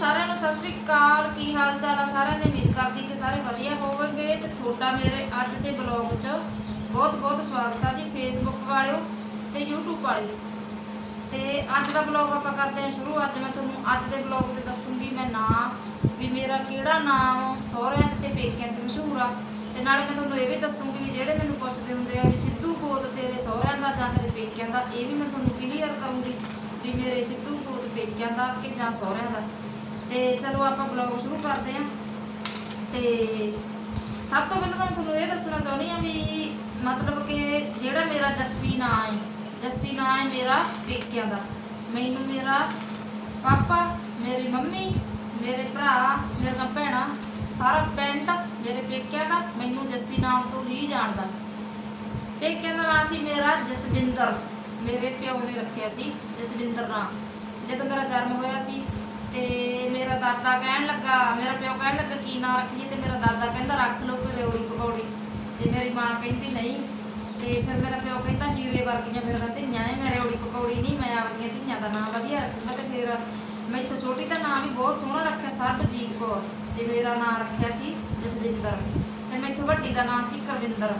ਸਾਰਿਆਂ ਨੂੰ ਸਤਿ ਸ੍ਰੀ ਅਕਾਲ, ਕੀ ਹਾਲ ਚਾਲ ਆ? ਸਾਰਿਆਂ ਦੀ ਉਮੀਦ ਕਰਦੀ ਕਿ ਸਾਰੇ ਵਧੀਆ ਹੋਵੋਗੇ ਤੇ ਤੁਹਾਡਾ ਮੇਰੇ ਅੱਜ ਦੇ ਬਲੌਗ 'ਚ ਬਹੁਤ ਬਹੁਤ ਸਵਾਗਤ ਆ ਜੀ ਫੇਸਬੁੱਕ ਵਾਲਿਓ ਤੇ YouTube ਵਾਲਿਓ। ਤੇ ਅੱਜ ਦਾ ਬਲੌਗ ਆਪਾਂ ਕਰਦੇ ਹਾਂ ਸ਼ੁਰੂ। ਅੱਜ ਮੈਂ ਤੁਹਾਨੂੰ ਅੱਜ ਦੇ ਬਲੌਗ 'ਚ ਦੱਸੂੰਗੀ ਮੈਂ ਨਾਂ, ਵੀ ਮੇਰਾ ਕਿਹੜਾ ਨਾਮ ਸਹੁਰਿਆਂ 'ਚ ਤੇ ਪੇਕਿਆਂ 'ਚ ਮਸ਼ਹੂਰ ਆ। ਤੇ ਨਾਲੇ ਮੈਂ ਤੁਹਾਨੂੰ ਇਹ ਵੀ ਦੱਸੂਗੀ ਵੀ ਜਿਹੜੇ ਮੈਨੂੰ ਪੁੱਛਦੇ ਹੁੰਦੇ ਆ ਵੀ ਸਿੱਧੂ ਗੋਤ ਤੇਰੇ ਸਹੁਰਿਆਂ ਦਾ ਜਾਂ ਤੇਰੇ ਪੇਕਿਆਂ ਦਾ, ਇਹ ਵੀ ਮੈਂ ਤੁਹਾਨੂੰ ਕਲੀਅਰ ਕਰੂੰਗੀ ਵੀ ਮੇਰੇ ਸਿੱਧੂ ਗੋਤ ਪੇਕਿਆਂ ਦਾ ਕਿ ਜਾਂ ਸਹੁਰਿਆਂ ਦਾ। ਤੇ ਚਲੋ ਆਪਾਂ ਬਲੌਗ ਸ਼ੁਰੂ ਕਰਦੇ ਹਾਂ। ਤੇ ਸਭ ਤੋਂ ਪਹਿਲਾਂ ਤਾਂ ਤੁਹਾਨੂੰ ਇਹ ਦੱਸਣਾ ਚਾਹੁੰਦੀ ਆ ਵੀ ਮਤਲਬ ਕਿ ਜਿਹੜਾ ਮੇਰਾ ਜੱਸੀ ਨਾਂ ਹੈ, ਜੱਸੀ ਨਾਂ ਹੈ ਮੇਰਾ ਪੇਕਿਆਂ ਦਾ। ਮੈਨੂੰ ਮੇਰਾ ਪਾਪਾ, ਮੇਰੀ ਮੰਮੀ, ਮੇਰੇ ਭਰਾ ਮੇਰੀਆਂ ਭੈਣਾਂ, ਸਾਰਾ ਪਿੰਡ ਮੇਰੇ ਪੇਕਿਆਂ ਦਾ ਮੈਨੂੰ ਜੱਸੀ ਨਾਮ ਤੋਂ ਹੀ ਜਾਣਦਾ। ਪੇਕਿਆਂ ਦਾ ਨਾਂ ਸੀ ਮੇਰਾ ਜਸਵਿੰਦਰ। ਮੇਰੇ ਪਿਓ ਨੇ ਰੱਖਿਆ ਸੀ ਜਸਵਿੰਦਰ ਨਾਮ। ਜਦੋਂ ਮੇਰਾ ਜਨਮ ਹੋਇਆ ਸੀ ਤੇ ਮੇਰਾ ਦਾਦਾ ਕਹਿਣ ਲੱਗਾ, ਮੇਰਾ ਪਿਓ ਕਹਿਣ ਲੱਗਾ, ਕੀ ਨਾਂ ਰੱਖੀਏ? ਤੇ ਮੇਰਾ ਦਾਦਾ ਕਹਿੰਦਾ, ਰੱਖ ਲਓ ਕੋਈ ਰੇਵੜੀ ਪਕੌੜੀ। ਤੇ ਮੇਰੀ ਮਾਂ ਕਹਿੰਦੀ, ਨਹੀਂ। ਤੇ ਫਿਰ ਮੇਰਾ ਪਿਓ ਕਹਿੰਦਾ, ਹੀਰੇ ਵਰਗੀਆਂ ਮੇਰੀਆਂ ਧੀਆਂ ਐ, ਮੈਂ ਰੇਵੜੀ ਪਕੌੜੀ ਨਹੀਂ, ਮੈਂ ਆਪਦੀਆਂ ਧੀਆਂ ਦਾ ਨਾਮ ਵਧੀਆ ਰੱਖੂੰਗਾ। ਤੇ ਫਿਰ ਮੈਂ ਇੱਥੋਂ ਛੋਟੀ ਦਾ ਨਾਮ ਵੀ ਬਹੁਤ ਸੋਹਣਾ ਰੱਖਿਆ, ਸਰਬਜੀਤ ਕੌਰ। ਤੇ ਮੇਰਾ ਨਾਮ ਰੱਖਿਆ ਸੀ ਜਸਵਿੰਦਰ। ਤੇ ਮੈਂ ਇੱਥੋਂ ਵੱਡੀ ਦਾ ਨਾਮ ਸੀ ਕਰਵਿੰਦਰ।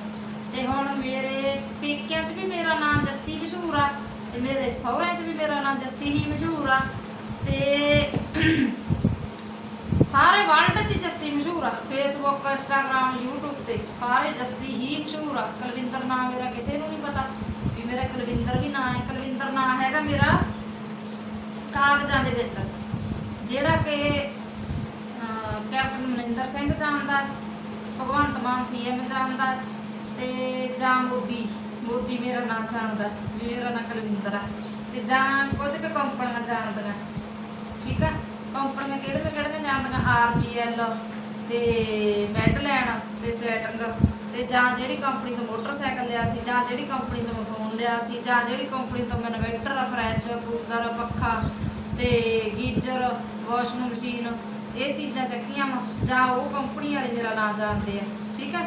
ਤੇ ਹੁਣ ਮੇਰੇ ਪੇਕਿਆਂ 'ਚ ਵੀ ਮੇਰਾ ਨਾਮ ਜੱਸੀ ਮਸ਼ਹੂਰ ਆ, ਤੇ ਮੇਰੇ ਸਹੁਰਿਆਂ 'ਚ ਵੀ ਮੇਰਾ ਨਾਮ ਜੱਸੀ ਹੀ ਮਸ਼ਹੂਰ ਆ। ਤੇ ਸਾਰੇ ਵਰਲਡ 'ਚ ਜੱਸੀ ਮਸ਼ਹੂਰ ਆ ਫੇਸਬੁੱਕ ਇੰਸਟਾਗ੍ਰam YouTube ਤੇ ਸਾਰੇ ਜੱਸੀ ਹੀ ਮਸ਼ਹੂਰ ਆ। ਕੁਲਵਿੰਦਰ ਨਾਮ ਮੇਰਾ ਕਿਸੇ ਨੂੰ ਨਹੀਂ ਪਤਾ। ਵੀ ਮੇਰਾ ਕੁਲਵਿੰਦਰ ਵੀ ਨਾਂ ਹੈ ਕੁਲਵਿੰਦਰ ਨਾਂ ਹੈਗਾ ਮੇਰਾ ਕਾਗਜ਼ਾਂ ਦੇ ਵਿੱਚ ਜਿਹੜਾ ਕਿ ਕੈਪਟਨ ਮਨਿੰਦਰ ਸਿੰਘ ਜਾਣਦਾ ਭਗਵੰਤ ਮਾਨ ਸੀਐਮ ਜਾਣਦਾ ਹੈ, ਤੇ ਜਾਂ ਮੋਦੀ ਮੋਦੀ ਮੇਰਾ ਨਾਂ ਜਾਣਦਾ ਵੀ ਮੇਰਾ ਨਾਂ ਕੁਲਵਿੰਦਰ ਆ। ਤੇ ਜਾਂ ਕੁਝ ਕੁ ਕੰਪਨੀਆਂ ਜਾਣਦੀਆਂ। ਠੀਕ ਆ? ਕੰਪਨੀਆਂ ਕਿਹੜੀਆਂ ਕਿਹੜੀਆਂ ਜਾਣਦੀਆਂ ਆਰਪੀਐਲ ਤੇ ਮੈਡਲੈਂਡ ਤੇ ਸੈਟਿੰਗ ਤੇ ਜਾਂ ਜਿਹੜੀ ਕੰਪਨੀ ਤੋਂ ਮੋਟਰਸਾਈਕਲ ਲਿਆ ਸੀ, ਜਾਂ ਜਿਹੜੀ ਕੰਪਨੀ ਤੋਂ ਮੈਂ ਫੋਨ ਲਿਆ ਸੀ, ਜਾਂ ਜਿਹੜੀ ਕੰਪਨੀ ਤੋਂ ਮੈਂ ਇਨਵਰਟਰ ਫਰਿੱਜ, ਕੂਲਰ, ਪੱਖਾ ਤੇ ਗੀਜ਼ਰ, ਵਾਸ਼ਿੰਗ ਮਸ਼ੀਨ, ਇਹ ਚੀਜ਼ਾਂ ਚੱਕੀਆਂ ਵਾ, ਜਾਂ ਉਹ ਕੰਪਨੀ ਵਾਲੇ ਮੇਰਾ ਨਾਂ ਜਾਣਦੇ ਆ। ਠੀਕ ਆ?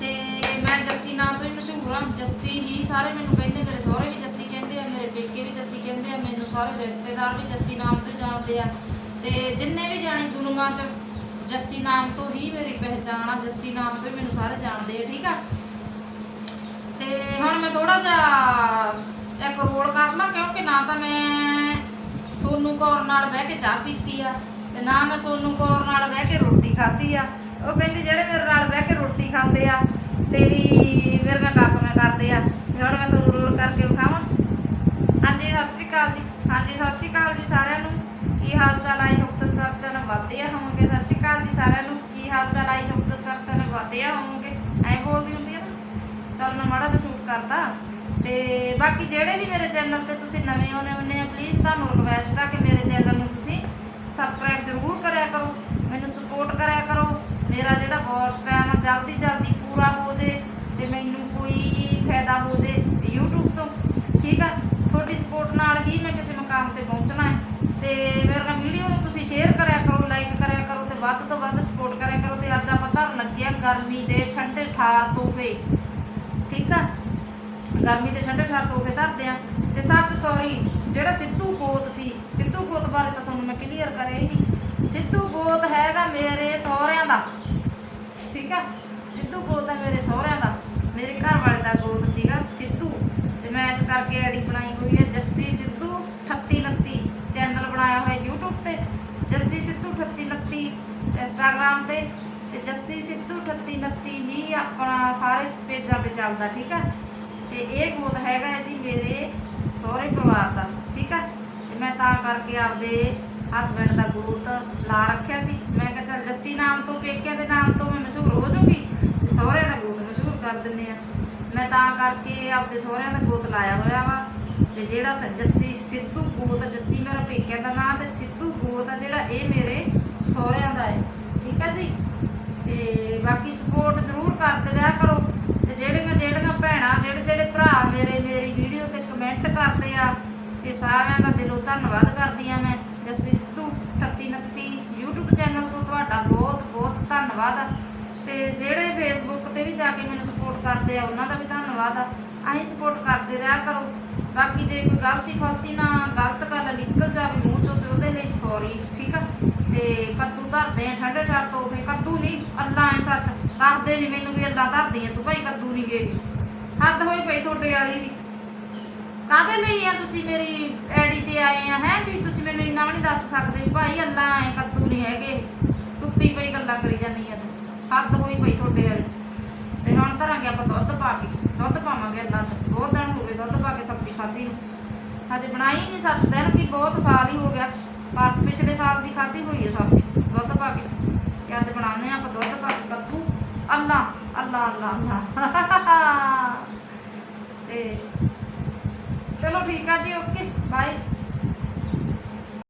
ਤੇ ਮੈਂ ਜੱਸੀ ਨਾਂ ਤੋਂ ਹੀ ਮਸ਼ਹੂਰ ਹਾਂ। ਜੱਸੀ ਹੀ ਸਾਰੇ ਮੈਨੂੰ ਕਹਿੰਦੇ, ਮੇਰੇ ਸਹੁਰੇ ਵੀ ਜੱਸੀ ਕਹਿੰਦੇ ਆ, ਮੇਰੇ ਪੇਕੇ ਵੀ ਜੱਸੀ ਕਹਿੰਦੇ ਆ, ਮੈਨੂੰ ਸਾਰੇ ਰਿਸ਼ਤੇਦਾਰ ਵੀ ਜੱਸੀ ਨਾਮ ਤੋਂ ਹੀ ਜਾਣਦੇ ਆ। ਤੇ ਜਿੰਨੇ ਵੀ ਜਾਣੀ ਦੁਨੀਆ 'ਚ, ਜੱਸੀ ਨਾਮ ਤੋਂ ਹੀ ਮੇਰੀ ਪਹਿਚਾਣ ਆ, ਜੱਸੀ ਨਾਮ ਤੋਂ ਹੀ ਮੈਨੂੰ ਸਾਰੇ ਜਾਣਦੇ ਆ, ਠੀਕ ਆ? ਤੇ ਹੁਣ ਮੈਂ ਥੋੜਾ ਜਿਹਾ ਇੱਕ ਰੋਲ ਕਰ ਲਾਂ, ਕਿਉਂਕਿ ਨਾ ਤਾਂ ਮੈਂ ਸੋਨੂ ਕੌਰ ਨਾਲ ਬਹਿ ਕੇ ਚਾਹ ਪੀਤੀ ਆ, ਤੇ ਨਾ ਮੈਂ ਸੋਨੂ ਕੌਰ ਨਾਲ ਬਹਿ ਕੇ ਰੋਟੀ ਖਾਧੀ ਆ। ਉਹ ਕਹਿੰਦੀ ਜਿਹੜੇ ਮੇਰੇ ਨਾਲ ਬਹਿ ਕੇ ਰੋਟੀ ਖਾਂਦੇ ਆ ਤੇ ਵੀ ਮੇਰੇ ਨਾਲ ਕਾਪੀਆਂ ਕਰਦੇ ਆ ਤੇ ਹੁਣ ਮੈਂ ਤੁਹਾਨੂੰ ਰੋਲ ਕਰਕੇ ਵਿਖਾਵਾਂ। ਹਾਂਜੀ, ਸਤਿ ਸ਼੍ਰੀ ਅਕਾਲ ਜੀ। ਹਾਂਜੀ, ਸਤਿ ਸ਼੍ਰੀ ਅਕਾਲ ਜੀ ਸਾਰਿਆਂ ਨੂੰ। ਕੀ ਹਾਲ ਚਾਲ ਆਈ ਹੋਪ ਤੁਸੀਂ ਸਰਚਨ ਵਧੀਆ ਹੋਵੋਗੇ। ਸਤਿ ਸ਼੍ਰੀ ਅਕਾਲ ਜੀ ਸਾਰਿਆਂ ਨੂੰ। ਕੀ ਹਾਲ ਚਾਲ ਆਈ ਹੋਪ ਤੁਸੀਂ ਸਰਚਨ ਵਧੀਆ ਹੋਵੋਗੇ। ਐਂ ਬੋਲਦੀ ਹੁੰਦੀ ਆ ਨਾ। ਚੱਲ ਮੈਂ ਮਾੜਾ ਜਿਹਾ ਸ਼ੂਟ ਕਰਦਾ। ਤੇ ਬਾਕੀ ਜਿਹੜੇ ਵੀ ਮੇਰੇ ਚੈਨਲ ਤੇ ਤੁਸੀਂ ਨਵੇਂ ਆਉਣੇ ਹੁੰਦੇ ਆ ਪਲੀਜ਼ ਤੁਹਾਨੂੰ ਰਿਕਵੈਸਟ ਆ ਕਿ ਮੇਰੇ ਚੈਨਲ ਨੂੰ ਤੁਸੀਂ ਸਬਸਕ੍ਰਾਈਬ ਜ਼ਰੂਰ ਕਰਿਆ ਕਰੋ ਮੈਨੂੰ ਸਪੋਰਟ ਕਰਿਆ ਕਰੋ ਮੇਰਾ ਜਿਹੜਾ ਵਾਚ ਟਾਈਮ ਆ, ਜਲਦੀ ਜਲਦੀ ਪੂਰਾ ਹੋ ਜੇ ਤੇ ਮੈਨੂੰ ਕੋਈ ਫਾਇਦਾ ਹੋ ਜੇ YouTube ਤੋਂ, ਠੀਕ ਆ? ਤੁਹਾਡੀ ਸਪੋਰਟ ਨਾਲ ਹੀ ਮੈਂ ਕਿਸੇ ਮੁਕਾਮ ਤੇ ਪਹੁੰਚਣਾ ਹੈ। ਤੇ ਮੇਰੇ ਨਾਲ ਵੀਡੀਓ ਨੂੰ ਤੁਸੀਂ ਸ਼ੇਅਰ ਕਰਿਆ ਕਰੋ ਲਾਈਕ ਕਰਿਆ ਕਰੋ ਤੇ ਵੱਧ ਤੋਂ ਵੱਧ ਸਪੋਰਟ ਕਰਿਆ ਕਰੋ ਤੇ ਅੱਜ ਆਪਾਂ ਧਰਨ ਲੱਗੇ ਆ ਗਰਮੀ ਦੇ ਠੰਡੇ ਠਾਰ ਤੋਹਫੇ, ਠੀਕ ਆ? ਗਰਮੀ ਦੇ ਠੰਡੇ ਠਾਰ ਤੋਹਫੇ ਧਰਦੇ ਆ। ਤੇ ਸੱਚ ਸੌਰੀ ਜਿਹੜਾ ਸਿੱਧੂ ਗੋਤ ਸੀ, ਸਿੱਧੂ ਗੋਤ ਬਾਰੇ ਤਾਂ ਤੁਹਾਨੂੰ ਮੈਂ ਕਲੀਅਰ ਕਰਿਆ ਹੀ ਨਹੀਂ। ਸਿੱਧੂ ਗੋਤ ਹੈਗਾ ਮੇਰੇ ਸਹੁਰਿਆਂ ਦਾ। ਠੀਕ ਆ? ਸਿੱਧੂ ਗੋਤ ਹੈ ਮੇਰੇ ਸਹੁਰਿਆਂ ਦਾ। ਮੇਰੇ ਘਰ ਵਾਲੇ ਦਾ ਗੋਤ ਸੀਗਾ ਸਿੱਧੂ। ਤੇ ਮੈਂ ਇਸ ਕਰਕੇ ਆਈਡੀ ਬਣਾਈ ਹੋਈ ਹੈ ਜੱਸੀ ਸਿੱਧੂ 3829 ਚੈਨਲ ਬਣਾਇਆ ਹੋਇਆ YouTube ਤੇ। ਜੱਸੀ ਸਿੱਧੂ 3829 ਇੰਸਟਾਗ੍ਰam ਤੇ। ਤੇ ਜੱਸੀ ਸਿੱਧੂ 3829 ਹੀ ਆਪਣਾ ਸਾਰੇ ਪੇਜਾਂ ਤੇ ਚੱਲਦਾ, ਠੀਕ ਆ? ਤੇ ਇਹ ਗੋਤ ਹੈਗਾ ਜੀ ਮੇਰੇ ਸਹੁਰੇ ਪਰਿਵਾਰ ਦਾ, ਠੀਕ ਆ? ਤੇ ਮੈਂ ਤਾਂ ਕਰਕੇ ਆਪਦੇ ਹਸਬੰਡ ਦਾ ਗੋਤ ਲਾ ਰੱਖਿਆ ਸੀ। ਮੈਂ ਕਿਹਾ ਚੱਲ ਜੱਸੀ ਨਾਮ ਤੋਂ ਪੇਕਿਆਂ ਦੇ ਨਾਮ ਤੋਂ ਮੈਂ ਮਸ਼ਹੂਰ ਹੋ ਜਾਊਂਗੀ ਤੇ ਸਹੁਰਿਆਂ ਦਾ ਗੋਤ ਮਸ਼ਹੂਰ ਕਰ ਦਿੰਨੇ ਆ। ਮੈਂ ਤਾਂ ਕਰਕੇ ਆਪਦੇ ਸਹੁਰਿਆਂ ਦਾ ਗੋਤ ਲਾਇਆ ਹੋਇਆ ਵਾ। ਤੇ ਜਿਹੜਾ ਜੱਸੀ ਸਿੱਧੂ ਗੋਤ ਜੱਸੀ ਮੇਰਾ ਪੇਕਿਆਂ ਦਾ ਨਾਂ ਤੇ ਸਿੱਧੂ ਗੋਤ ਆ, ਜਿਹੜਾ ਇਹ ਮੇਰੇ ਸਹੁਰਿਆਂ ਦਾ ਹੈ ਠੀਕ ਆ ਜੀ? ਤੇ ਬਾਕੀ ਸਪੋਰਟ ਜ਼ਰੂਰ ਕਰਦੇ ਰਿਹਾ ਕਰੋ। ਤੇ ਜਿਹੜੀਆਂ ਜਿਹੜੀਆਂ ਭੈਣਾਂ, ਜਿਹੜੇ ਜਿਹੜੇ ਭਰਾ ਮੇਰੇ, ਮੇਰੀ ਵੀਡੀਓ ਤੇ ਕਮੈਂਟ ਕਰਦੇ ਆ, ਤੇ ਸਾਰਿਆਂ ਦਾ ਦਿਲੋਂ ਧੰਨਵਾਦ ਕਰਦੀ ਆ ਮੈਂ। ਜੱਸੀ ਸਿੱਧੂ 3829 YouTube ਚੈਨਲ ਤੋਂ ਤੁਹਾਡਾ ਬਹੁਤ ਬਹੁਤ ਧੰਨਵਾਦ ਤੇ ਜਿਹੜੇ ਫੇਸਬੁੱਕ ਤੇ ਵੀ ਜਾ ਕੇ ਮੈਨੂੰ ਕਰਦੇ ਆ, ਉਹਨਾਂ ਦਾ ਵੀ ਧੰਨਵਾਦ ਆ। ਆਹੀਂ ਸਪੋਰਟ ਕਰਦੇ ਰਿਹਾ ਕਰੋ। ਬਾਕੀ ਜੇ ਕੋਈ ਗਲਤੀ ਫਲਤੀ ਨਾ ਗਲਤ ਗੱਲ ਨਿਕਲ ਜਾਵੇ ਮੂੰਹ ਚੋਂ ਤੇ ਉਹਦੇ ਲਈ ਸੌਰੀ ਠੀਕ ਆ? ਕੱਦੂ ਧਰਦੇ ਆ ਠੰਡੇ ਠਾਰ ਤੋਂ ਫੇ ਕੱਦੂ ਨਹੀਂ ਅੱਲਾ ਐ ਸੱਚ, ਦੱਸਦੇ ਨਹੀਂ ਮੈਨੂੰ ਵੀ ਅੱਲਾ ਧਰਦੀ ਆ। ਤੂੰ ਭਾਈ ਕੱਦੂ ਨਹੀਂ ਗਏ ਹੱਦ ਹੋਈ ਪਈ ਤੁਹਾਡੇ ਵਾਲੀ ਵੀ। ਕਾਹਦੇ ਲਈ ਆ ਤੁਸੀਂ ਮੇਰੀ ਐਡੀ ਤੇ ਆਏ ਆ, ਹੈ? ਵੀ ਤੁਸੀਂ ਮੈਨੂੰ ਇੰਨਾ ਵੀ ਨਹੀਂ ਦੱਸ ਸਕਦੇ ਵੀ ਭਾਈ ਅੱਲਾ ਐ ਕੱਦੂ ਨਹੀਂ ਹੈਗੇ। ਸੁੱਤੀ ਪਈ ਗੱਲਾਂ ਕਰੀ ਜਾਂਦੀ ਆ ਤੂੰ। ਹੱਦ ਹੋਈ ਪਈ ਤੁਹਾਡੇ ਵਾਲੀ। ਤੇ ਹੁਣ ਧਰਾਂਗੇ ਆਪਾਂ ਦੁੱਧ ਪਾ ਕੇ, ਦੁੱਧ ਪਾਵਾਂਗੇ ਅੱਲਾ ਚ ਬਹੁਤ ਦਿਨ ਹੋ ਗਏ ਦੁੱਧ ਪਾ ਕੇ ਸਬਜ਼ੀ ਖਾਧੀ ਨੂੰ। ਹਜੇ ਬਣਾਈ ਨਹੀਂ ਸੱਤ ਦਿਨ ਕੀ ਬਹੁਤ ਸਾਲ ਹੀ ਹੋ ਗਿਆ। ਪਰ ਪਿਛਲੇ ਸਾਲ ਦੀ ਖਾਧੀ ਹੋਈ ਹੈ ਸਬਜ਼ੀ, ਦੁੱਧ ਪਾ ਕੇ। ਤੇ ਅੱਜ ਬਣਾਉਂਦੇ ਆ ਆਪਾਂ ਦੁੱਧ ਪਾ ਕੇ, ਕੱਦੂ, ਅੱਲਾ ਅੱਲਾ ਅੱਲਾ ਅੱਲਾ। ਤੇ ਚਲੋ ਠੀਕ ਆ ਜੀ, ਓਕੇ, ਬਾਏ।